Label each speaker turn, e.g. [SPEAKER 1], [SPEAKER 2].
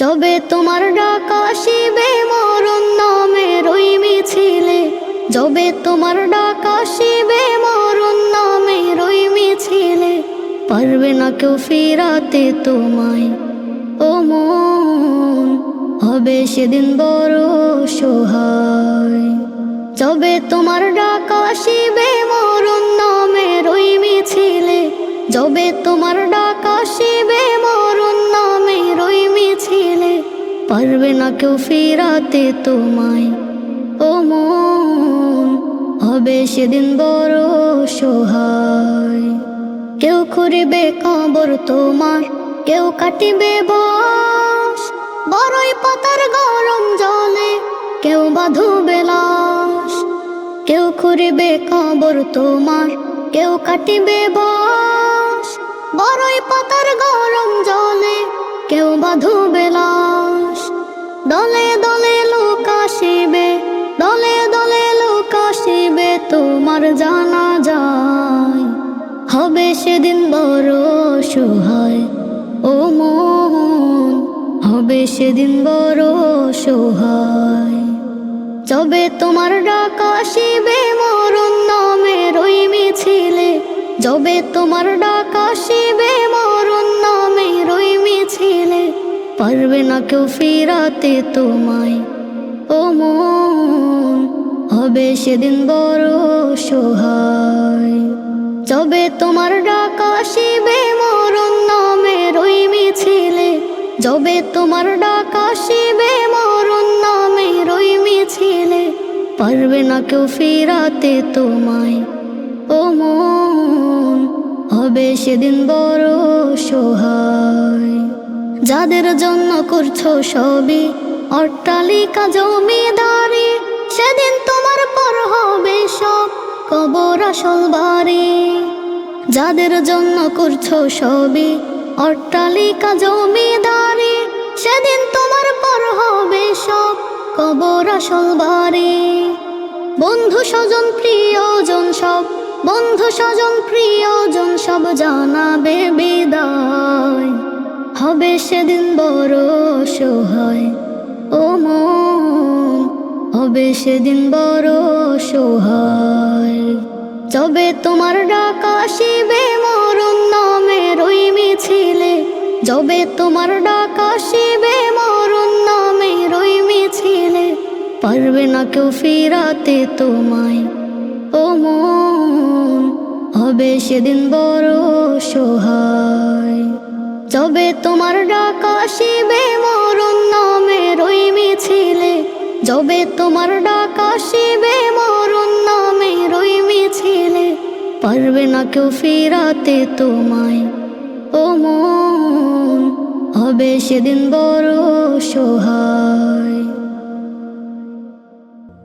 [SPEAKER 1] যবে তোমার ডাক আসিবে, মরণ নামের ওই মিছিলে। যবে তোমার ডাক আসিবে, মরণ নামের ওই মিছিলে। পারবে না কেউ ফিরাতে তোমায়। ও মন, হবে সেদিন বড় সোহায় যবে তোমার ডাক আসিবে, মরণ নামের ওই মিছিলে। যবে তোমার ডাক পারবে না কেউ ফিরাতে তোমায়। ও মন, হবে সেদিন বড় সোহায় কেউ করিবে কবর তোমার, কেউ কাটিবে বাস। বড়ই পাতার গরম জলে কেউ বাঁধবে লাশ। কেউ করিবে কবর তোমার, কেউ কাটিবে বাস। বড়ই পাতার গরম জলে কেউ বাঁধবে লাশ। দলে দলে লোক আসিবে, দলে দলে লোক আসিবে, তোমার জানা যায়। হবে সেদিন বড় সহায়, ও মন হবে সেদিন বড় সহায়। যবে তোমার ডাক আসিবে, মরণ নামের ওই মিছিলে, যবে তোমার ডাক আসিবে পারবে না কেউ ফিরাতে তোমায়। ও মন, হবে সেদিন বড় সহায় যবে তোমার ডাক আসিবে মরণ নামের ওই মিছিলে, যবে তোমার ডাক আসিবে মরণ নামের ওই মিছিলে, পারবে না কেউ ফিরাতে তোমায়। ও মন, হবে সেদিন বড় সহায় যাদের জন্য করছ সবই? অট্টালিকা জমিদারি, সেদিন তোমার পর হবে সব কবর আসল বাড়ি। যাদের জন্য করছ সবই? অট্টালিকা জমিদারি, সেদিন তোমার পর হবে সব কবর আসল বাড়ি। বন্ধু স্বজন, প্রিয়জন সব, বন্ধু স্বজন, প্রিয়জন সব জানাবে বিদায়। হবে সেদিন বড় সোহায় ও মন, হবে সেদিন বড় সোহায় যবে তোমার ডাক আসিবে মরণ নামের ওই মিছিলে, যবে তোমার ডাক আসিবে মরণ নামের ওই মিছিলে, পারবে না কেউ ফিরাতে তোমায়। ও মন, হবে সেদিন বড় সহায় যবে তোমার ডাক আসিবে, মরণ নামের ওই মিছিলে। যবে তোমার ডাক আসিবে, মরণ নামের ওই মিছিলে। পারবে না কেউ ফিরাতে তোমায়। ও মন, হবে সেদিন বড় সহায়